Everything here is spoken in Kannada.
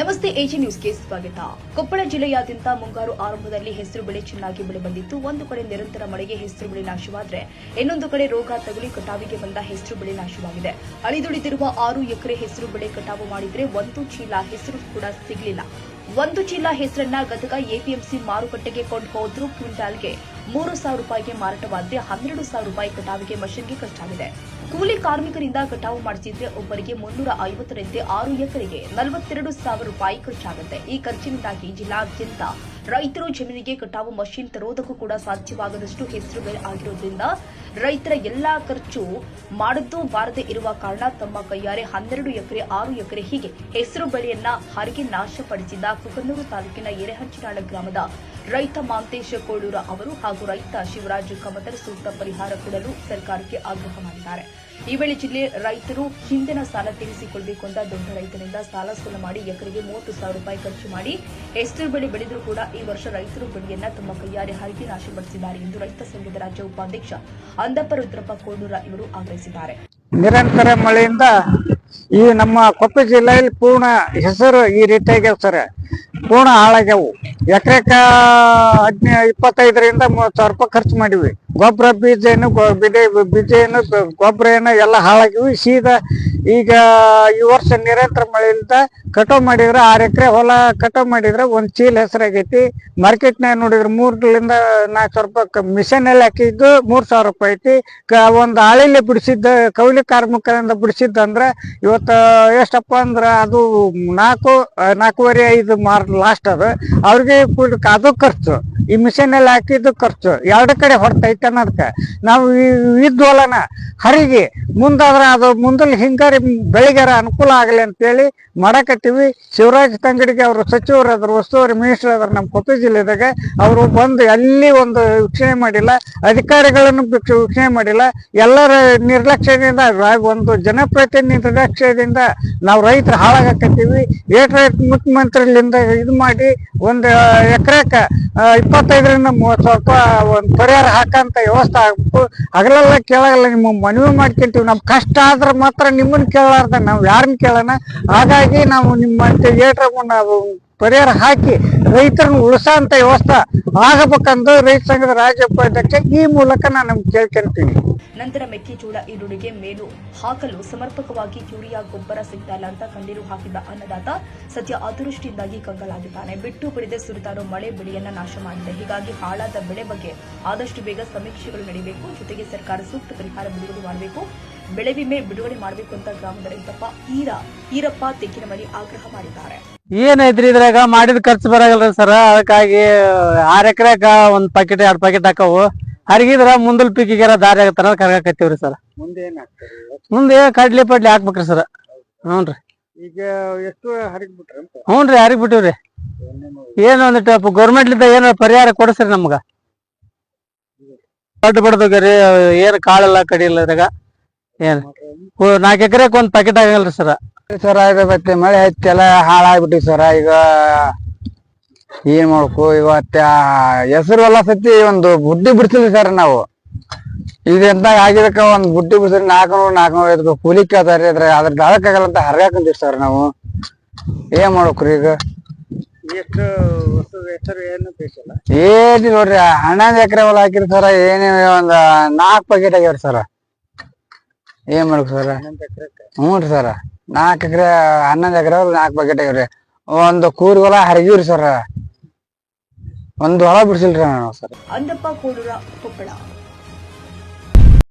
ನಮಸ್ತೆ ಎಜಿ ನ್ಯೂಸ್ಗೆ ಸ್ವಾಗತ. ಕೊಪ್ಪಳ ಜಿಲ್ಲೆಯಾದ್ಯಂತ ಮುಂಗಾರು ಆರಂಭದಲ್ಲಿ ಹೆಸರು ಬೆಳೆ ಚೆನ್ನಾಗಿ ಬೆಳೆ ಬಂದಿತ್ತು. ಒಂದು ಕಡೆ ನಿರಂತರ ಮಳೆಗೆ ಹೆಸರು ಬೆಳೆ ನಾಶವಾದ್ರೆ ಇನ್ನೊಂದು ಕಡೆ ರೋಗ ತಗುಲಿ ಕಟಾವಿಗೆ ಬಂದ ಹೆಸರು ಬೆಳೆ ನಾಶವಾಗಿದೆ. ಅಳಿದುಳಿದಿರುವ ಆರು ಎಕರೆ ಹೆಸರು ಬೆಳೆ ಕಟಾವು ಮಾಡಿದ್ರೆ ಒಂದು ಚೀಲ ಹೆಸರು ಕೂಡ ಸಿಗಲಿಲ್ಲ. ಒಂದು ಚೀಲ ಹೆಸರನ್ನ ಗದಗ ಎಪಿಎಂಸಿ ಮಾರುಕಟ್ಟೆಗೆ ಕೊಂಡು ಹೋದ್ರು ಕ್ವಿಂಟಾಲ್ಗೆ ಮೂರು ಸಾವಿರ ರೂಪಾಯಿಗೆ ಮಾರಾಟವಾದರೆ ಹನ್ನೆರಡು ಸಾವಿರ ರೂಪಾಯಿ ಕಟಾವಿಗೆ ಮಷಿನ್ಗೆ ಖರ್ಚಾಗಿದೆ ಕೂಲಿ ಕಾರ್ಮಿಕರಿಂದ ಕಟಾವು ಮಾಡಿಸಿದ್ರೆ ಒಬ್ಬರಿಗೆ ಮುನ್ನೂರ ಐವತ್ತರಂತೆ ಆರು ಎಕರೆಗೆ ನಲವತ್ತೆರಡು ಸಾವಿರ ರೂಪಾಯಿ ಖರ್ಚಾಗುತ್ತೆ. ಈ ಖರ್ಚಿನಿಂದಾಗಿ ಜಿಲ್ಲಾದ್ಯಂತ ರೈತರು ಜಮೀನಿಗೆ ಕಟಾವು ಮಷಿನ್ ತರೋದಕ್ಕೂ ಕೂಡ ಸಾಧ್ಯವಾಗದಷ್ಟು ಹೆಸರು ಆಗಿರೋದ್ರಿಂದ ರೈತರ ಎಲ್ಲಾ ಖರ್ಚು ಮಾಡದ್ದು ಬಾರದೆ ಇರುವ ಕಾರಣ ತಮ್ಮ ಕೈಯಾರೆ ಹನ್ನೆರಡು ಎಕರೆ, ಆರು ಎಕರೆ ಹೀಗೆ ಹೆಸರು ಬೆಳೆಯನ್ನ ಹರಿಗೆ ನಾಶಪಡಿಸಿದ ಕುಕನೂರು ತಾಲೂಕಿನ ಎರೆಹಂಚಿನಾಳ ಗ್ರಾಮದ ರೈತ ಮಾಂತೇಶ ಕೋಳೂರ ಅವರು ಹಾಗೂ ರೈತ ಶಿವರಾಜ್ ಕಮತರ್ ಸೂಕ್ತ ಪರಿಹಾರ ಕೊಡಲು ಸರ್ಕಾರಕ್ಕೆ ಆಗ್ರಹ ಮಾಡಿದ್ದಾರೆ. ಈ ವೇಳೆ ಜಿಲ್ಲೆ ರೈತರು ಹಿಂದಿನ ಸಾಲ ತೀರಿಸಿಕೊಳ್ಳಬೇಕು ಅಂತ ದೊಡ್ಡ ರೈತನಿಂದ ಸಾಲ ಸೂಲ ಮಾಡಿ ಎಕರೆಗೆ ಮೂವತ್ತು ಸಾವಿರ ರೂಪಾಯಿ ಖರ್ಚು ಮಾಡಿ ಎಷ್ಟು ಬೆಳೆ ಬೆಳೆದರೂ ಕೂಡ ಈ ವರ್ಷ ರೈತರು ಬೆಳೆಯನ್ನ ತಮ್ಮ ಕೈಯಾರೆ ಹರಿಗೆ ನಾಶಪಡಿಸಿದ್ದಾರೆ ಎಂದು ರೈತ ಸಂಘದ ರಾಜ್ಯ ಉಪಾಧ್ಯಕ್ಷ ಅಂದಪ್ಪ ರುದ್ರಪ್ಪ ಕೋಡೂರ ಇವರು ಆಗ್ರಹಿಸಿದ್ದಾರೆ. ನಿರಂತರ ಮಳೆಯಿಂದ ಈ ನಮ್ಮ ಕೊಪ್ಪಳ ಜಿಲ್ಲೆಯಲ್ಲಿ ಪೂರ್ಣ ಹೆಸರು ಈ ರೀತಿಯಾಗ್ಯಾವ ಸರ್ ಪೂರ್ಣ ಹಾಳಾಗ್ಯಾವು. ಎಕರೆಕ ಹದಿನೈ ಇಪ್ಪತ್ತೈದರಿಂದ ಮೂವತ್ತು ಸಾವಿರ ರೂಪಾಯಿ ಖರ್ಚು ಮಾಡಿವಿ ಗೊಬ್ಬರ ಬೀಜ ಏನು ಬೀಜ ಏನು ಗೊಬ್ಬರ ಏನು ಎಲ್ಲ ಹಾಳಾಗಿವಿ ಸೀದಾ ಈಗ ಈ ವರ್ಷ ನಿರಂತರ ಮಳೆಯಿಂದ ಕಟಾವ್ ಮಾಡಿದ್ರೆ ಆರು ಎಕರೆ ಹೊಲ ಕಟಾವ್ ಮಾಡಿದ್ರೆ ಒಂದ್ ಚೀಲ ಹೆಸರಾಗೈತಿ. ಮಾರ್ಕೆಟ್ನಾಗ ನೋಡಿದ್ರೆ ಮೂರ್ಲಿಂದ ನಾಲ್ಕು ಸಾವಿರ ರೂಪಾಯಿ ಮಿಷನ್ ಅಲ್ಲಿ ಹಾಕಿದ್ದು ಮೂರ್ ಸಾವಿರ ರೂಪಾಯಿ ಐತಿ. ಒಂದ್ ಆಳಿಲೆ ಬಿಡಿಸಿದ್ದ ಕೌಲಿ ಕಾರ್ಮಿಕರಿಂದ ಬಿಡಿಸಿದ್ದಂದ್ರ ಇವತ್ತ ಎಷ್ಟಪ್ಪ ಅಂದ್ರ ಅದು ನಾಲ್ಕು ನಾಲ್ಕೂವರೆ ಐದು ಮಾರ್ ಲಾಸ್ಟ್ ಅದು. ಅವ್ರಿಗೆ ಅದು ಖರ್ಚು. ಈ ಮಿಷನ್ ಅಲ್ಲಿ ಹಾಕಿದ್ದು ಖರ್ಚು. ಎರಡು ಕಡೆ ಹೊರತೈತೆ ಅನ್ನೋದಕ್ಕೆ. ನಾವು ಇದ್ದು ಹೊಲನ ಹರಿಗೆ ಮುಂದಾದ್ರ ಅದು ಮುಂದಲ್ಲಿ ಹಿಂಗಾರಿ ಬೆಳಿಗಾರ ಅನುಕೂಲ ಆಗಲಿ ಅಂತೇಳಿ ಮಾಡಕತ್ತೀವಿ. ಶಿವರಾಜ್ ತಂಗಡಿಗೆ ಅವರು ಸಚಿವರಾದ್ರು ವಸ್ತುವರಿ ಮಿನಿಸ್ಟರ್ ಆದ್ರೆ ನಮ್ಮ ಕೊಪ್ಪಳ ಜಿಲ್ಲೆದಾಗ ಅವರು ಬಂದು ಅಲ್ಲಿ ಒಂದು ವೀಕ್ಷಣೆ ಮಾಡಿಲ್ಲ, ಅಧಿಕಾರಿಗಳನ್ನು ವೀಕ್ಷ- ವೀಕ್ಷಣೆ ಮಾಡಿಲ್ಲ. ಎಲ್ಲರ ನಿರ್ಲಕ್ಷ್ಯದಿಂದ ಒಂದು ಜನಪ್ರತಿನಿಧಿ ನಿರ್ಲಕ್ಷ್ಯದಿಂದ ನಾವು ರೈತರು ಹಾಳಾಗಕತ್ತೀವಿ. ಏಟ್ ಮುಖ್ಯಮಂತ್ರಿಲಿಂದ ಇದು ಮಾಡಿ ಒಂದು ಎಕರೆಕ ಇಪ್ಪತ್ತೈದರಿಂದ ಮೂವತ್ತು ಸಾವಿರ ರೂಪಾಯಿ ಒಂದು ಪರಿಹಾರ ಹಾಕಂತ ವ್ಯವಸ್ಥೆ ಆಗ್ಬೇಕು. ಹಗಲೆಲ್ಲ ಕೇಳಲ್ಲ, ನಿಮ್ಮ ಮನವಿ ಮಾಡ್ಕೊಂತೀವಿ. ನಮ್ಮ ಕಷ್ಟ ಆದ್ರೆ ಮಾತ್ರ ನಿಮ್ಮನ್ನ ಕೇಳಲಾರ್ದ, ನಾವು ಯಾರನ್ನ ಕೇಳೋಣ? ಹಾಗಾಗಿ ನಾವು ನಿಮ್ಮ ಏಟ್ರ ನಾವು ಪರಿಹಾರ ಹಾಕಿ ರೈತರನ್ನ ಉಳಿಸೋಂತ ವ್ಯವಸ್ಥೆ ಆಗಬೇಕಂದು ರೈತ ಸಂಘದ ರಾಜ್ಯ ಉಪಾಧ್ಯಕ್ಷ ಈ ಮೂಲಕ ನಾನು ಕೇಳ್ಕೊಂತೀನಿ. ನಂತರ ಮೆಕ್ಕೆಜೋಳ ಈರುಳ್ಳಿಗೆ ಮೇಲು ಹಾಕಲು ಸಮರ್ಪಕವಾಗಿ ಯೂರಿಯಾ ಗೊಬ್ಬರ ಸಿಗ್ತಾ ಇಲ್ಲ ಅಂತ ಕಣ್ಣೀರು ಹಾಕಿದ್ದ ಅನ್ನದಾತ ಸದ್ಯ ಅತಿವೃಷ್ಟಿಯಿಂದಾಗಿ ಕಂಗಲಾಗಿದ್ದಾನೆ ಬಿಟ್ಟು ಬಿಡದೆ ಸುರಿತಾರೋ ಮಳೆ ಬೆಳೆಯನ್ನ ನಾಶ ಮಾಡಿದೆ ಹೀಗಾಗಿ ಹಾಳಾದ ಬೆಳೆ ಬಗ್ಗೆ ಆದಷ್ಟು ಬೇಗ ಸಮೀಕ್ಷೆಗಳು ನಡೆಯಬೇಕು ಜೊತೆಗೆ ಸರ್ಕಾರ ಸೂಕ್ತ ಪರಿಹಾರ ಬಿಡುಗಡೆ ಮಾಡಬೇಕು ಬೆಳೆ ವಿಮೆ ಬಿಡುಗಡೆ ಮಾಡಬೇಕು ಅಂತ ಗ್ರಾಮದ ರೈತಪ್ಪ ಈರ ಈರಪ್ಪ ತೆಗ್ಗಿನಮನಿ ಆಗ್ರಹ ಮಾಡಿದ್ದಾರೆ ಏನೈತ್ರಿ ಇದ್ರಾಗ ಮಾಡಿದ ಖರ್ಚು ಬರಾಗಲ್ರಿ ಸರ್ ಅದಕ್ಕಾಗಿ ಆರ್ ಎಕರೆಗ ಒಂದ್ ಪಾಕೆಟ್ ಎರಡ್ ಪಾಕೆಟ್ ಹಾಕವು ಹರಿಗಿದ್ರ ಮುಂದಲ್ ಪೀಕಿಗೆರ ದಾರಿ ಆಗತ್ತಾರ ಕರ್ಗಾಕತ್ತೀವ್ರಿ ಸರ್. ಮುಂದೆ ಏನಾಗ್ತದೆ ಮುಂದೆ ಕಡ್ಲಿ ಪಡ್ಲಿ ಹಾಕ್ಬೇಕ್ರಿ ಸರ್. ಹ್ಞೂನ್ರಿ ಈಗ ಎಷ್ಟು ಹರಿಗ್ ಬಿಟ್ರಿ ಅಂತ? ಹ್ಞೂನ್ರಿ ಹರಿಗ್ ಬಿಟ್ಟಿವ್ರಿ. ಏನ್ ಒಂದಿಟ್ಟು ಗೌರ್ಮೆಂಟ್ಲಿಂದ ಏನಾರ ಪರಿಹಾರ ಕೊಡಿಸ್ರಿ ನಮ್ಗ? ದೊಡ್ಡ ಬಡ್ದೋಗ್ರಿ ಏನು ಕಾಳೆಲ್ಲ ಕಡಿಯಿಲ್ಲ ಇದ್ರಾಗ. ಏನ್? ನಾಲ್ಕು ಎಕರೆಕ್ ಒಂದ್ ಪ್ಯಾಕೆಟ್ ಆಗಲ್ರಿ ಸರ್. ಸರ್ ಮಳೆ ಹತ್ತಿ ಎಲ್ಲ ಹಾಳಾಗ್ಬಿಟ್ಟಿ ಸರ. ಈಗ ಏನ್ ಮಾಡ್ಬೇಕು? ಇವತ್ತ ಹೆಸರು ಎಲ್ಲ ಸತಿ ಒಂದು ಬುದ್ಧಿ ಬಿಡ್ಸಿದ್ವಿ ಸರ್ ನಾವು. ಇದೆಂತ ಆಗಿದಕ್ಕ ಒಂದ್ ಬುಡ್ಡಿ ಬಿಡ್ಸಿದ್ರೆ ನಾಲ್ಕನೂರು ನಾಲ್ಕನೂರ ಐದು ಕೂಲಿ ಕೇಳ್ತಾರ ಅದ್ರ ಅದ್ರ ದಾಳಕ್ಕಾಗಲ್ಲ ಅಂತ ಹರ್ಗಾಕಂತೀವಿ ಸರ್ ನಾವು. ಏನ್ ಮಾಡ್ಬೇಕ್ರಿ ಈಗ? ಎಷ್ಟು ಏನು ನೋಡ್ರಿ ಹನ್ನೊಂದು ಎಕರೆ ಹೊಲ ಹಾಕಿರಿ ಸರ ಏನೇ ಒಂದ್ ನಾಲ್ಕು ಪ್ಯಾಕೆಟ್ ಆಗ್ಯಾವ್ರಿ ಸರ ಏನ್ ಮಾಡ್ಬೇಕು ಸರ ಹ್ಞೂ ರೀ ಸರ ನಾಲ್ಕು ಎಕರೆ ಹನ್ನೊಂದು ಎಕರೆ ನಾಲ್ಕು ಪ್ಯಾಕೆಟ್ ಆಗ್ಯಾವ್ರಿ. ಒಂದು ಕೂರಿ ಹೊಲ ಹರಿಗಿವ್ರಿ ಸರ ಒಂದು ಹೊಲ ಬಿಡ್ಸಿಲ್ರಿ ನಾವು ಸರ್ ಅಂದಪ್ಪ ಕೋಡೂರ ಕೊಪ್ಪಳ